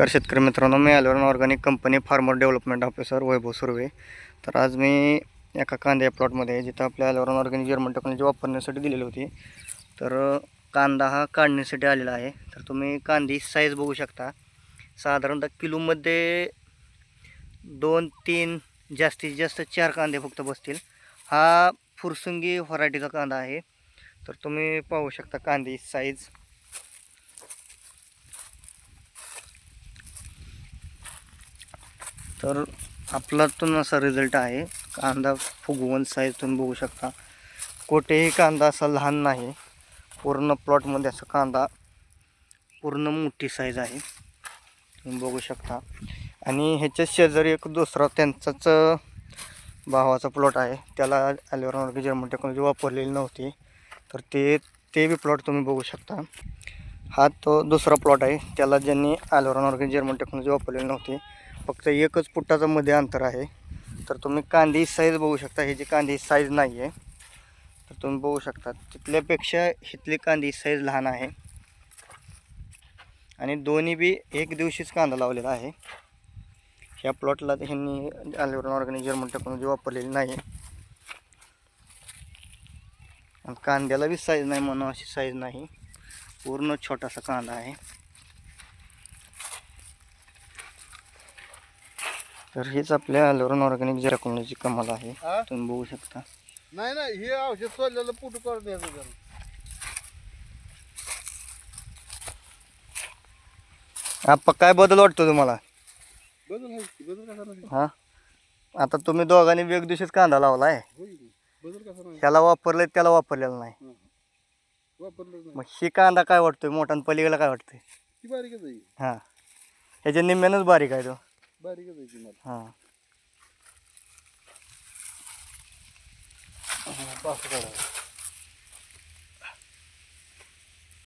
नमस्कार शेतकरी मित्रांनो मी Allwin organic company farmer development officer Vaibhav Surve. तर आज मी एका कांद्या प्लॉटमध्ये जिथं आपल्या ॲलवन ऑर्गॅनिक जर्मन टेक्नॉलॉजी वापरण्यासाठी दिलेली होती तर कांदा हा काढण्यासाठी आलेला आहे. तर तुम्ही कांदी साईज बघू शकता. साधारणतः किलोमध्ये दोन तीन जास्तीत जास्त चार कांदे फक्त बसतील. हा फुरसुंगी व्हरायटीचा कांदा आहे. तर तुम्ही पाहू शकता कांदी साईज तर आपलातून असा रिझल्ट आहे. कांदा फुगवून साईज तुम्ही बघू शकता. कोठेही कांदा असा लहान नाही. पूर्ण प्लॉटमध्ये असा कांदा पूर्ण मोठी साईज आहे. तुम्ही बघू शकता. आणि ह्याच्या शेजारी एक दुसरा त्यांचाच भावाचा प्लॉट आहे. त्याला ॲलोरॉन जर्मन टेक्नॉलॉजी वापरलेली नव्हती. तर ते ते बी प्लॉट तुम्ही बघू शकता. हा तो दुसरा प्लॉट आहे. त्याला ज्यांनी ॲलोरॉन ऑर्गॅनिक जर्मन टेक्नॉलॉजी वापरलेली नव्हती. फक्त एकच फुटाचं मध्ये अंतर आहे. तर तुम्ही कांदी साईज बघू शकता. ह्याची कांदी साईज नाही आहे तर तुम्ही बघू शकता तिथल्यापेक्षा इथली कांदी साईज लहान आहे. आणि दोन्ही बी एक दिवशीच कांदा लावलेला आहे. ह्या प्लॉटला ह्यांनी ॲलोरॉन ऑर्गॅनिक जर्मन टेक्नॉलॉजी वापरलेली नाही आणि कांद्याला बी साईज नाही म्हणून अशी साईज नाही. पूर्ण छोटासा कांदा आहे. तर हेच आपल्या ॲलोरॉन ऑर्गॅनिक जे टेक्नॉलॉजी कमाल आहे. हा? तुम्ही बघू शकता. नाही नाही हे औषध सोडलेलं पुटू करून द्यायचं जरा आप्पा काय बदल वाटतो तुम्हाला? बदल आहे की? बदल कसा नाही हां? आता तुम्ही दोघांनी एक दिवशीच कांदा लावला आहे होय की बदल कसा नाही ह्याला वापरलं त्याला वापरलेलं नाही. वापरलं नाही. मग ही कांदा काय वाटतोय? मोठा आणि पलीकडे काय वाटतंय? ती बारीकच आहे. हां. ह्याच्या निम्म्यानंच बारीक आहे तो. बारीकच आहे ती मला हां. पाच काढा